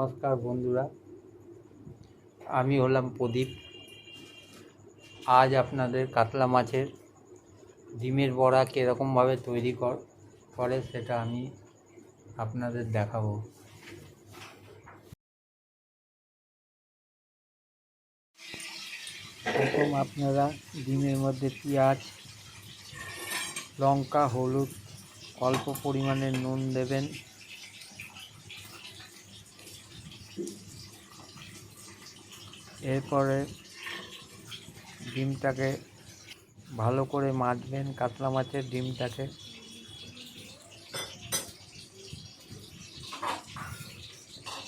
নমস্কার বন্ধুরা। আমি হলাম প্রদীপ। আজ আপনাদের কাতলা মাছের ডিমের বড়া কীরকমভাবে তৈরি কর, করে সেটা আমি আপনাদের দেখাবো। প্রথম আপনারা ডিমের মধ্যে পেঁয়াজ, লঙ্কা, হলুদ, অল্প পরিমাণে নুন দেবেন। এরপরে ডিমটাকে ভালো করে মাজবেন কাতলা মাছের ডিমটাকে।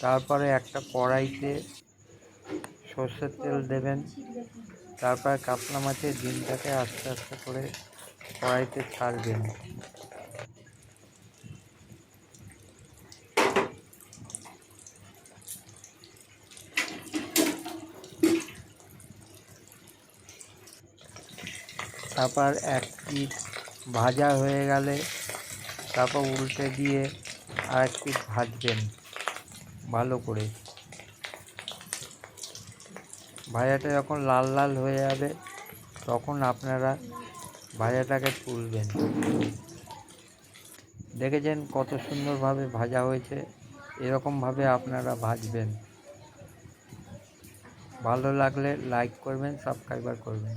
তারপরে একটা কড়াইতে সর্ষের তেল দেবেন। তারপরে কাতলা মাছের ডিমটাকে আস্তে আস্তে করে কড়াইতে ছাড়বেন। তারপর এক পিঠ ভাজা হয়ে গেলে তারপর উল্টে দিয়ে আর এক পিঠ ভাজবেন ভালো করে। ভাজাটা যখন লাল লাল হয়ে যাবে, তখন আপনারা ভাজাটাকে তুলবেন। দেখেছেন কত সুন্দরভাবে ভাজা হয়েছে? এরকমভাবে আপনারা ভাজবেন। ভালো লাগলে লাইক করবেন, সাবস্ক্রাইবার করবেন।